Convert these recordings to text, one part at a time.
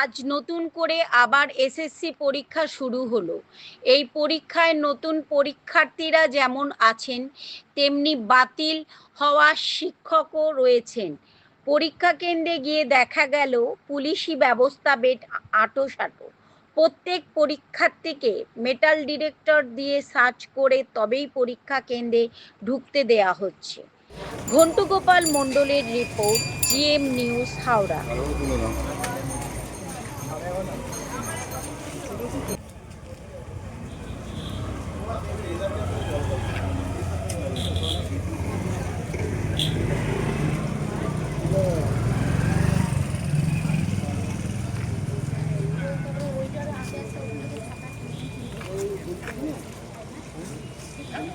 আজ নতুন করে আবার এসএসসি পরীক্ষা শুরু হলো। এই পরীক্ষায় নতুন পরীক্ষার্থীরা যেমন আছেন, তেমনি বাতিল হওয়া শিক্ষকও রয়েছেন। পরীক্ষা কেন্দ্রে গিয়ে দেখা গেল, পুলিশি ব্যবস্থা বেট আঁটোসাঁটো। প্রত্যেক পরীক্ষার্থীকে মেটাল ডিরেক্টর দিয়ে সার্চ করে তবেই পরীক্ষা কেন্দ্রে ঢুকতে দেয়া হচ্ছে। ঘন্টু গোপাল মণ্ডলের রিপোর্ট, জিএম নিউজ, হাওড়া।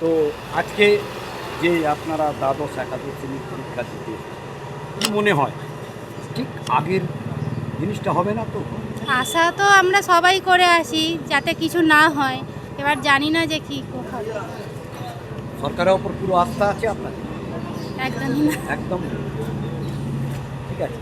তো আজকে যে আপনারা দ্বাদশ একাদশ শ্রেণির পরীক্ষা দিতে কি মনে হয়? ঠিক আগের জিনিসটা হবে না তো? আশা তো আমরা সবাই করে আসি যাতে কিছু না হয়। এবার জানি না যে কি হবে সরকারের ওপর পুরো আস্থা আছে আপনার একদমই না। একদম ঠিক আছে।